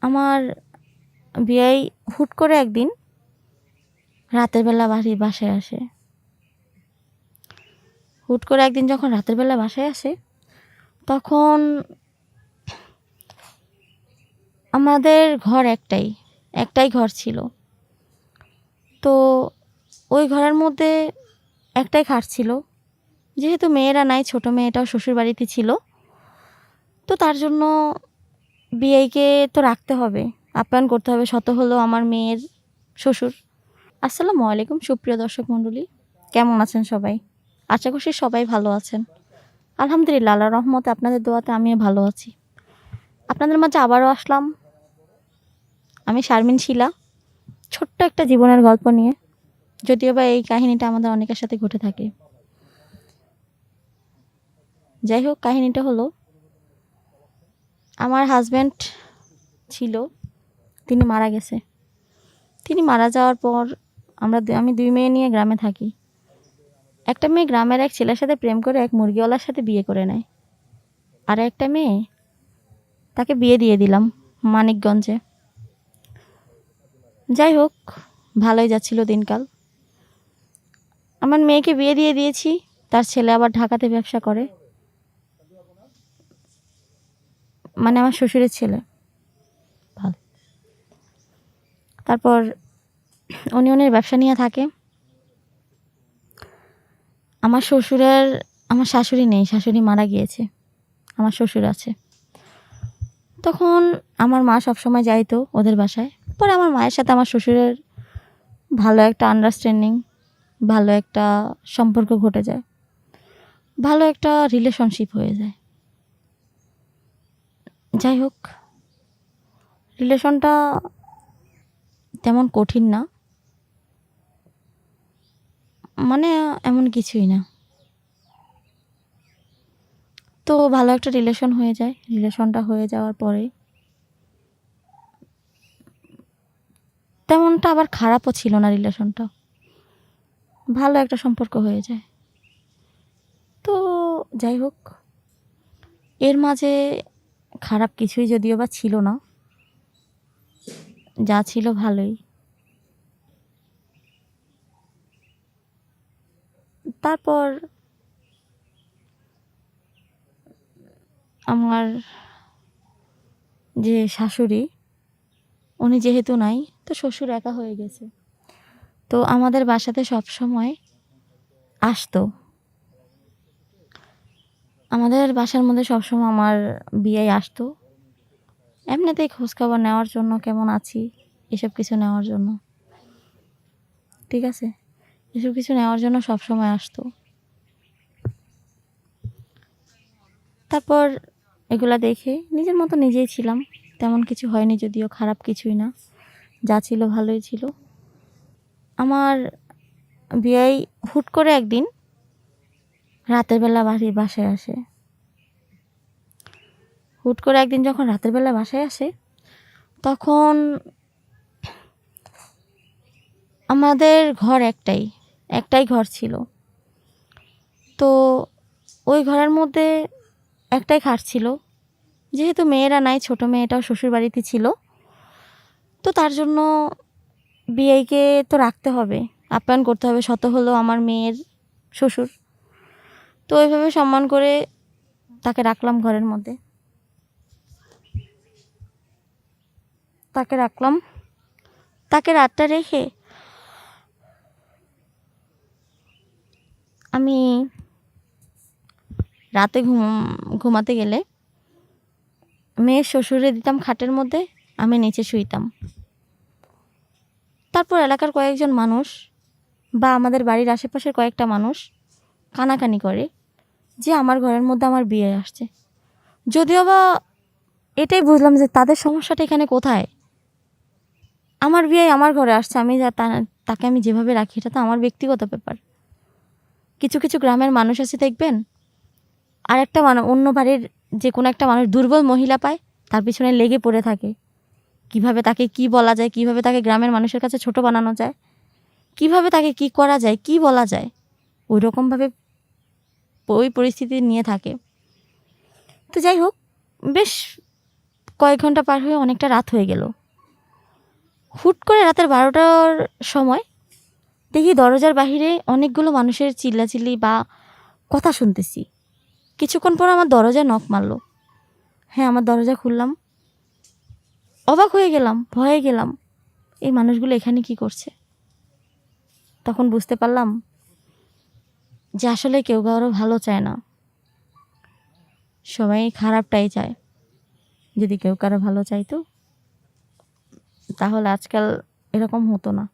আমার বিয়াই হুট করে একদিন রাতের বেলা বাড়ি, বাসায় আসে। হুট করে একদিন যখন রাতের বেলা বাসায় আসে, তখন আমাদের ঘর একটাই একটাই ঘর ছিল। তো ওই ঘরের মধ্যে একটাই খাট ছিল। যেহেতু মেয়েরা নাই, ছোট মেয়েটাও শ্বশুর বাড়িতে ছিল। তো তার জন্য বিয়েকে তো রাখতে হবে, আপ্যায়ন করতে হবে। শত হলো আমার মেয়ের শ্বশুর। আসসালামু আলাইকুম সুপ্রিয় দর্শক মণ্ডলী, কেমন আছেন সবাই? আশা করছি সবাই ভালো আছেন। আলহামদুলিল্লাহ আল্লাহ রহমতে আপনাদের দোয়াতে আমিও ভালো আছি। আপনাদের মাঝে আবারও আসলাম। আমি শারমিন শিলা, ছোট্ট একটা জীবনের গল্প নিয়ে, যদিও বা এই কাহিনীটা আমাদের অনেকের সাথে ঘটে থাকে। যাই হোক, কাহিনীটা হলো আমার হাজব্যান্ড ছিল, তিনি মারা গেছে। তিনি মারা যাওয়ার পর আমরা আমি দুই মেয়ে নিয়ে গ্রামে থাকি। একটা মেয়ে গ্রামের এক ছেলের সাথে প্রেম করে এক মুরগিওয়ালার সাথে বিয়ে করে নেয়। আর একটা মেয়ে তাকে বিয়ে দিয়ে দিলাম মানিকগঞ্জে। যাই হোক, ভালোই যাচ্ছিল দিনকাল। আমার মেয়েকে বিয়ে দিয়ে দিয়েছি, তার ছেলে আবার ঢাকাতে ব্যবসা করে। মানে আমার শ্বশুরের ছেলে। ভালো। তারপর উনি উনির ব্যবসা নিয়ে থাকে। আমার শ্বশুরের আমার শাশুড়ি নেই শাশুড়ি মারা গিয়েছে। আমার শ্বশুর আছে। তখন আমার মা সবসময় যাইতো ওদের বাসায়। পরে আমার মায়ের সাথে আমার শ্বশুরের ভালো একটা আন্ডারস্ট্যান্ডিং ভালো একটা সম্পর্ক ঘটে যায়। ভালো একটা রিলেশনশিপ হয়ে যায়। যাই হোক রিলেশনটা তেমন কঠিন না। মানে এমন কিছুই না। তো ভালো একটা রিলেশন হয়ে যায়, রিলেশনটা হয়ে যাওয়ার পরে। তেমনটা আবার খারাপও ছিল না রিলেশনটা। ভালো একটা সম্পর্ক হয়ে যায়। তো যাই হোক এর মাঝে খারাপ কিছুই যদিও বা ছিল না। যা ছিল ভালোই। তারপর আমার যে শাশুড়ি, উনি যেহেতু নাই, তো শ্বশুর একা হয়ে গেছে। তো আমাদের বাসাতে সব সময় আসতো। আমাদের বাসার মধ্যে সবসময় আমার বিয়ে আসতো। এমনিতেই খোঁজখবর নেওয়ার জন্য কেমন আছি, এসব কিছু নেওয়ার জন্য। ঠিক আছে? এসব কিছু নেওয়ার জন্য সব সময় আসতো। তারপর এগুলা দেখে নিজের মতো নিজেই ছিলাম। তেমন কিছু হয়নি যদিও, খারাপ কিছুই না। যা ছিল ভালোই ছিল। আমার বিয়াই হুট করে একদিন রাতের বেলা বাড়ি বাসায় আসে। হুট করে একদিন যখন রাতের বেলা বাসায় আসে, তখন আমাদের ঘর একটাই একটাই ঘর ছিল। তো ওই ঘরের মধ্যে একটাই খাট ছিল। যেহেতু মেয়েরা নাই, ছোট মেয়েটাও শ্বশুর বাড়িতে ছিল। তো তার জন্য বিয়েকে তো রাখতে হবে, আপ্যায়ন করতে হবে। শত হলো আমার মেয়ের শ্বশুর। তো ওইভাবে সম্মান করে তাকে রাখলাম ঘরের মধ্যে। তাকে রাখলাম। তাকে রাতটা রেখে আমি রাতে ঘুম, ঘুমাতে গেলে মেয়ের শ্বশুরে দিতাম খাটের মধ্যে, আমি নিচে শুইতাম। তারপর এলাকার কয়েকজন মানুষ বা আমাদের বাড়ির আশেপাশের কয়েকটা মানুষ কানাকানি করে। যে আমার ঘরের মধ্যে আমার বিয়ে আসছে। যদিও বা এটাই বুঝলাম যে তাদের সমস্যাটা এখানে কোথায়? আমার বিয়ে আমার ঘরে আসছে, আমি যা তাকে আমি যেভাবে রাখি, এটা তো আমার ব্যক্তিগত ব্যাপার। কিছু কিছু গ্রামের মানুষ আছে, দেখবেন? আর একটা মানুষ অন্য বাড়ির যে কোনো একটা মানুষ, দুর্বল মহিলা পায়, তার পিছনে লেগে পড়ে থাকে। কীভাবে তাকে কি বলা যায়, কীভাবে তাকে গ্রামের মানুষের কাছে ছোট বানানো যায়, কীভাবে তাকে কি করা যায়, কি বলা যায় ওই রকমভাবে ওই পরিস্থিতি নিয়ে থাকে। তো যাই হোক, বেশ কয়েক ঘণ্টা পার হয়ে অনেকটা রাত হয়ে গেল। হুট করে রাতের বারোটার সময় দেখি দরজার বাহিরে অনেকগুলো মানুষের চিল্লাচিল্লি বা কথা শুনতেছি। কিছুক্ষণ পর আমার দরজা নখ মারলো। হ্যাঁ আমার দরজা খুললাম। অবাক হয়ে গেলাম, ভয়ে গেলাম, এই মানুষগুলো এখানে কি করছে? তখন বুঝতে পারলাম যে আসলে কেউ কারও ভালো চায় না। সবাই খারাপটাই চায়। যদি কেউ কারও ভালো চাইতো তাহলে আজকাল এরকম হতো না।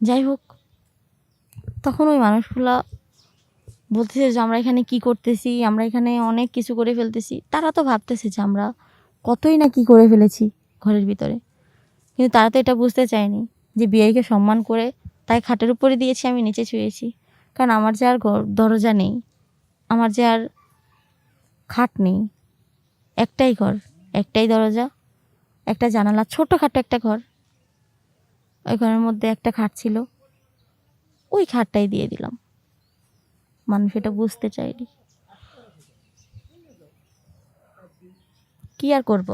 যাই হোক, তখন ওই মানুষগুলা বলতেছে যে আমরা এখানে কি করতেছি, আমরা এখানে অনেক কিছু করে ফেলতেছি। তারা তো ভাবতেছে যে আমরা কতই না কি করে ফেলেছি ঘরের ভিতরে। কিন্তু তারা তো এটা বুঝতে চায়নি যে বিয়েকে সম্মান করে তাই খাটের উপরে দিয়েছি, আমি নিচে শুয়েছি। কারণ আমার যে আর দরজা নেই, আমার যে আর খাট নেই, একটাই ঘর, একটাই দরজা, একটা জানালা, ছোটোখাটো একটা ঘর। ওই ঘরের মধ্যে একটা খাট ছিল, ওই খাটটাই দিয়ে দিলাম। মানুষ এটা বুঝতে চায়নি। কি আর করব?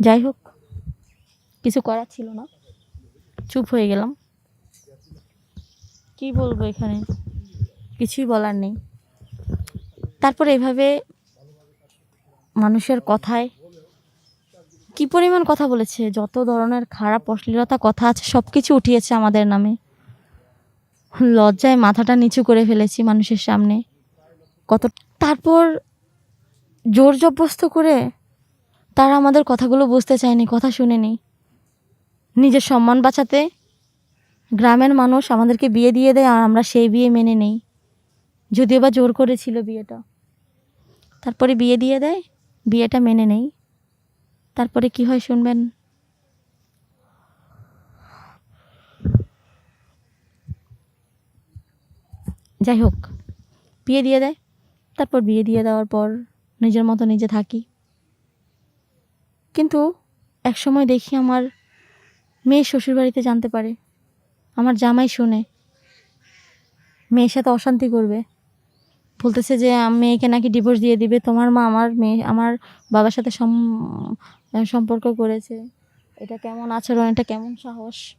যাই হোক, কিছু করার ছিল না। চুপ হয়ে গেলাম। কি বলব এখানে? কিছুই বলার নেই। তারপর এভাবে মানুষের কথায় কি পরিমাণ কথা বলেছে? যত ধরনের খারাপ, অশ্লীলতা কথা আছে সব কিছু উঠিয়েছে আমাদের নামে। লজ্জায় মাথাটা নিচু করে ফেলেছি মানুষের সামনে। কত তারপর জোর জবস্ত করে তারা আমাদের কথাগুলো বুঝতে চায়নি, কথা শুনেনি। নিজের সম্মান বাঁচাতে গ্রামের মানুষ আমাদেরকে বিয়ে দিয়ে দেয় আর আমরা সেই বিয়ে মেনে নেই। যদিও বা জোর করেছিল বিয়েটা। তারপরে বিয়ে দিয়ে দেয়, বিয়েটা মেনে নেই। তারপরে কি হয় শুনবেন? যাই হোক, বিয়ে দিয়ে দেয়, তারপর বিয়ে দিয়ে দেওয়ার পর নিজের মতো নিজে থাকি। কিন্তু এক সময় দেখি আমার মেয়ে শ্বশুরবাড়িতে জানতে পারে। আমার জামাই শুনে। মেয়ের সাথে অশান্তি করবে। বলতেছে যে মেয়েকে নাকি ডিভোর্স দিয়ে দিবে। তোমার মা আমার মেয়ে, আমার বাবার সাথে সম- সম্পর্ক করেছে। এটা কেমন আচরণ, এটা কেমন সাহস?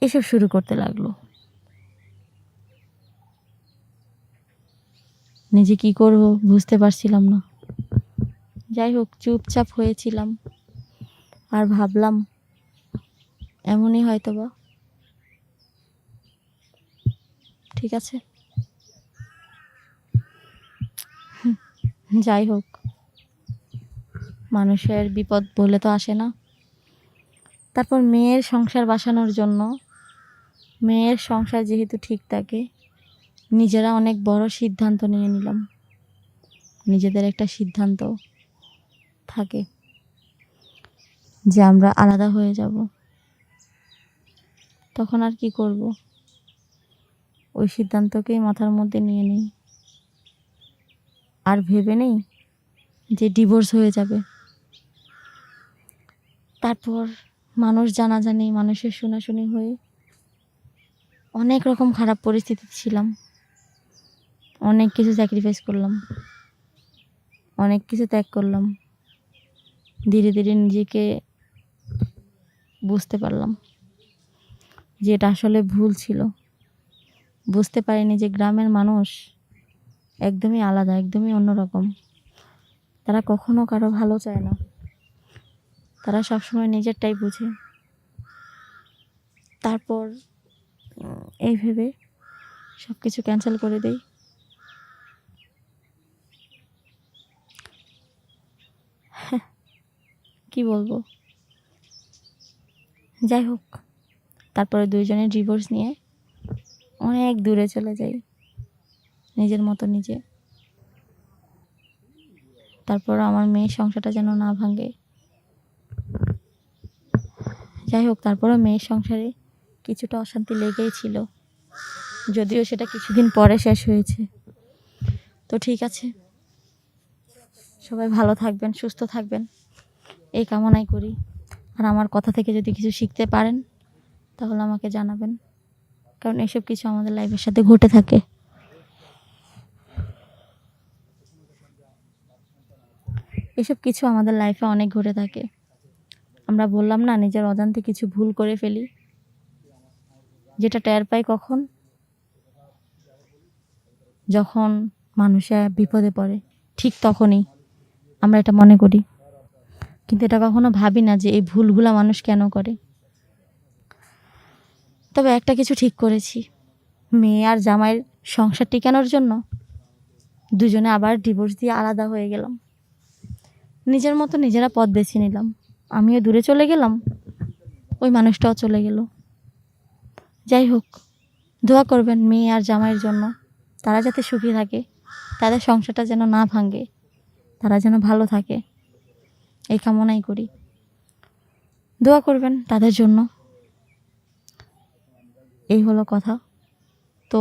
এসব শুরু করতে লাগল। নিজে কি করব বুঝতে পারছিলাম না। যাই হোক, চুপচাপ হয়েছিলাম। আর ভাবলাম, এমনই হয়তো বা ঠিক আছে। যাই হোক। মানুষের বিপদ বলে তো আসে না। তারপর মেয়ের সংসার বাসানোর জন্য, মেয়ের সংসার যেহেতু ঠিক থাকে, নিজেরা অনেক বড় সিদ্ধান্ত নিয়ে নিলাম। নিজেদের একটা সিদ্ধান্ত থাকে যে আমরা আলাদা হয়ে যাব। তখন আর কি করব? ওই সিদ্ধান্তকেই মাথার মধ্যে নিয়ে নিই। আর ভেবে নেই যে ডিভোর্স হয়ে যাবে। তারপর মানুষ জানাজানি, মানুষের শোনাশুনি হয়ে অনেক রকম খারাপ পরিস্থিতি ছিলাম। অনেক কিছু স্যাক্রিফাইস করলাম। অনেক কিছু ত্যাগ করলাম। ধীরে ধীরে নিজেকে বুঝতে পারলাম যে এটা আসলে ভুল ছিল। বুঝতে পারিনি যে গ্রামের মানুষ একদমই আলাদা, একদমই অন্যরকম। তারা কখনো কারও ভালো চায় না। তারা সবসময় নিজেরটাই বুঝে। তারপর এই ভেবে সব কিছু ক্যান্সেল করে দেই। কি বলব? যাই হোক, তারপরে দুইজনে ডিভোর্স নিয়ে অনেক দূরে চলে যাই। নিজের মতো নিজে। তারপর আমার মেয়ের সংসারটা যেন না ভাঙে। যাই হোক, তারপরও মেয়ের সংসারে কিছুটা অশান্তি লেগেই ছিল। যদিও সেটা কিছুদিন পরে শেষ হয়েছে। তো ঠিক আছে। সবাই ভালো থাকবেন, সুস্থ থাকবেন। এই কামনাই করি। আর আমার কথা থেকে যদি কিছু শিখতে পারেন, তাহলে আমাকে জানাবেন। কারণ এসব কিছু আমাদের লাইফের সাথে ঘটে থাকে। এসব কিছু আমাদের লাইফে অনেক ঘটে থাকে। আমরা বললাম না, নিজের অজান্তে কিছু ভুল করে ফেলি। যেটা টের পাই কখন? যখন মানুষের বিপদে পড়ে, ঠিক তখনই আমরা এটা মনে করি। কিন্তু এটা কখনো ভাবি না যে এই ভুলগুলা মানুষ কেন করে। তবে একটা কিছু ঠিক করেছি। মেয়ে আর জামাইয়ের সংসার টিকানোর জন্য দুজনে আবার ডিভোর্স দিয়ে আলাদা হয়ে গেলাম। নিজের মতো নিজেরা পথ বেছে নিলাম। আমিও দূরে চলে গেলাম, ওই মানুষটাও চলে গেল। যাই হোক, দোয়া করবেন মেয়ে আর জামাইয়ের জন্য। তারা যাতে সুখী থাকে, তাদের সংসারটা যেন না ভাঙে, তারা যেন ভালো থাকে, এই কামনাই করি। দোয়া করবেন তাদের জন্য। এই হলো কথা। তো